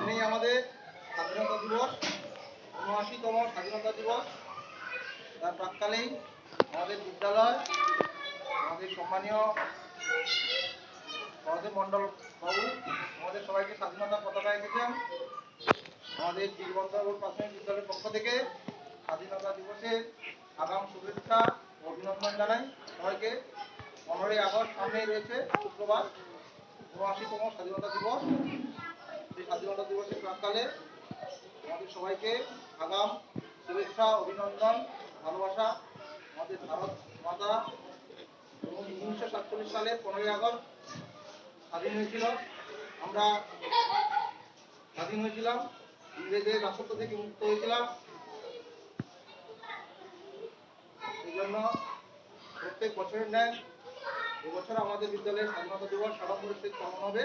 সামনেই আমাদের স্বাধীনতা দিবস, উনআশিতম স্বাধীনতা দিবস। তার প্রাককালেই আমাদের বিদ্যালয়, আমাদের সম্মানীয় সহদেব মণ্ডল বাবু, আমাদের সবাইকে স্বাধীনতা পতাকা এঁকেছেন। আমাদের বীরবন্ধবাবুর প্রাথমিক বিদ্যালয়ের পক্ষ থেকে স্বাধীনতা দিবসে আগাম শুভেচ্ছা অভিনন্দন জানাই। সবাইকে পনেরোই আগস্ট সামনেই রয়েছে শুক্রবার, উনআশিতম স্বাধীনতা দিবস। স্বাধীনতা দিবসের প্রাককালে আমাদের সবাইকে আগাম শুভেচ্ছা, অভিনন্দন, ভালোবাসা। আমাদের ভারত মাতা উনিশশো সাতচল্লিশ সালে পনেরোই আগস্ট স্বাধীন হয়েছিল। আমরা স্বাধীন হয়েছিলাম ইংরেজের রাজত্ব থেকে মুক্ত হয়েছিলাম। এই জন্য প্রত্যেক বছরের ন্যায় এবছর আমাদের বিদ্যালয়ের স্বাধীনতা দিবস সাড়ম্বরের সহিত পালন হবে।